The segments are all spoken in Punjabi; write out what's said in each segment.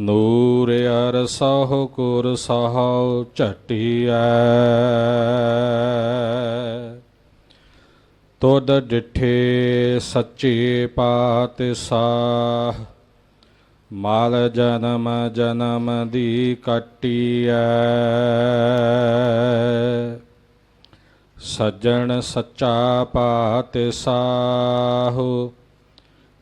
ਨੂਰ ਅਰਸਹੁ ਕੁਰ ਸਹੁ ਝਟਿਐ ਤੁਧ ਡਿਠੇ ਸੱਚੇ ਪਾਤਸ਼ਾਹ, ਮਾਲ ਜਨਮ ਜਨਮ ਦੀ ਕੱਟੀਐ ਸੱਜਣ ਸੱਚਾ ਪਾਤਸ਼ਾਹ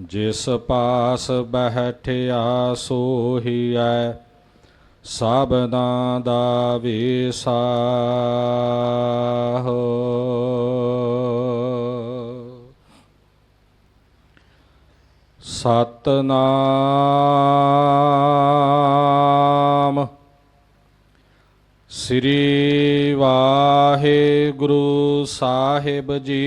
ਜਿਸ ਪਾਸ ਬਹਿਠਿਆ ਸੋਹੀਐ ਸਭਨਾ ਦਾ ਵਿਸਾਹੁ ਸਤਨਾਮ ਸ੍ਰੀ ਵਾਹਿਗੁਰੂ ਸਾਹਿਬ ਜੀ।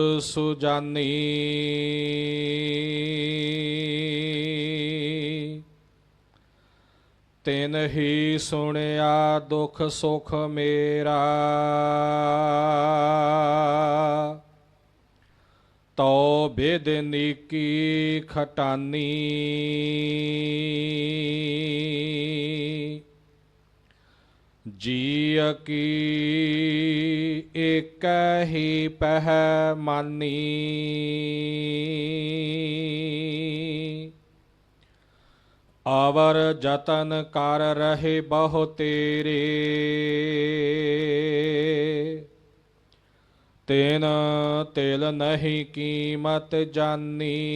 ਸੁਜਾਨੀ। ਤਿਨ ਹੀ ਸੁਣਿਆ ਦੁਖ ਸੁਖ ਮੇਰਾ। ਤੋ ਬੇਦ ਨੀਕੀ ਖਟਾਨੀ। ਜੀਅ ਕੀ ਏਕ ਹੀ ਪਹਿ ਮਾਨੀ ਆਵਰ ਜਤਨ ਕਰ ਰਹੇ ਬਹੁ ਤੇਰੇ। ਤੈਨ ਤੇਲ ਨਹੀਂ ਕੀਮਤ ਜਾਨੀ।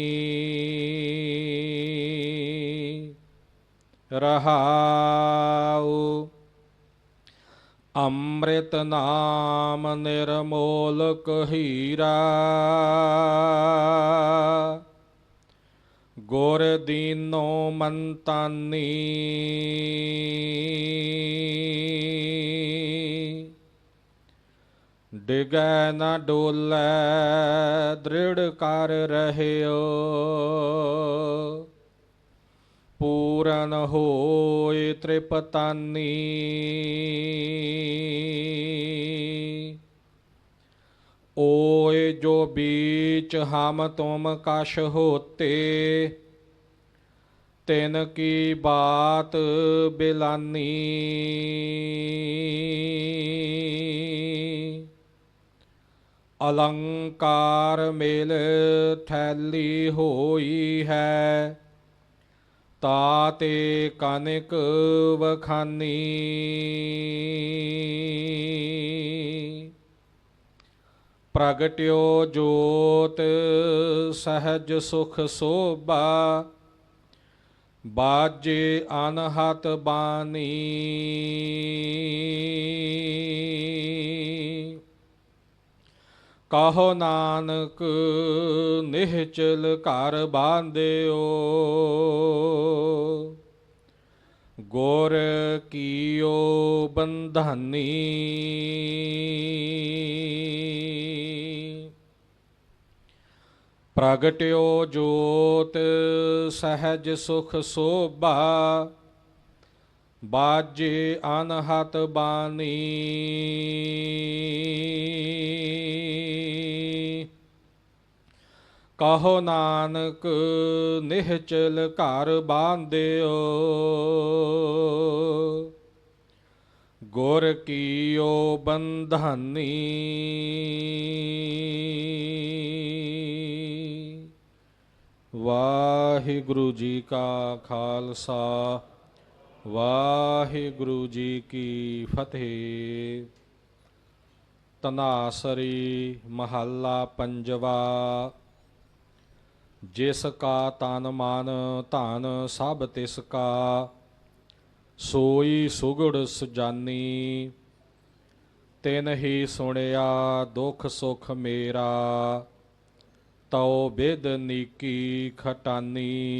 ਰਹਾਉ ਅੰਮ੍ਰਿਤ ਨਾਮ ਨਿਰਮੋਲਕ ਹੀਰਾ ਗੁਰ ਦੀਨੋ ਮੰਤਾਨੀ। ਡਿਗੈ ਨ ਡੋਲੇ ਦ੍ਰਿੜ ਕਰ ਰਹਿਓ। ਪੂਰਨ ਹੋਏ ਤ੍ਰਿਪਤਾਨੀ। ਓਏ ਜੋ ਬੀਚ ਹਮ ਤੁਮ ਕਸ਼ ਹੋਤੇ, ਤਿਨ ਕੀ ਬਾਤ ਬਿਲਾਨੀ। ਅਲੰਕਾਰ ਮੇਲ ਥੈਲੀ ਹੋਈ ਹੈ ਤਾਤੇ ਕਨਿਕ ਵਖਾਨੀ। ਪ੍ਰਗਟਿਓ ਜੋਤ ਸਹਜ ਸੁਖ ਸੋਭਾ। ਬਾਜੇ ਅਨਹਤ ਬਾਣੀ। ਕਹੋ ਨਾਨਕ ਨਿਹਚਲ ਘਰ ਬਾਂਧਿਓ। ਗੁਰ ਕੀਓ ਬੰਧਾਨੀ। ਪ੍ਰਗਟਿਓ ਜੋਤ ਸਹਿਜ ਸੁਖ ਸੋਭਾ। ਬਾਜੇ ਅਨਹਤ ਬਾਣੀ ਕਹੋ ਨਾਨਕ ਨਿਹਚਲ ਘਰ ਬਾਂਧਿਓ। ਗੁਰ ਕੀਓ ਬੰਧਾਨੀ। ਵਾਹਿਗੁਰੂ ਜੀ ਕਾ ਖਾਲਸਾ। ਵਾਹਿਗੁਰੂ ਜੀ ਕੀ ਫਤਿਹ। ਤਨਾਸਰੀ ਮਹੱਲਾ ਪੰਜਵਾ। ਜਿਸ ਕਾ ਤਨ ਮਨ ਧਨ ਸਭ ਤਿਸ ਕਾ, ਸੋਈ ਸੁਗੜ ਸੁਜਾਨੀ। ਤਿਨ ਹੀ ਸੁਣਿਆ ਦੁਖ ਸੁਖ ਮੇਰਾ, ਤਉ ਬੇਦ ਨੀਕੀ ਖਟਾਨੀ।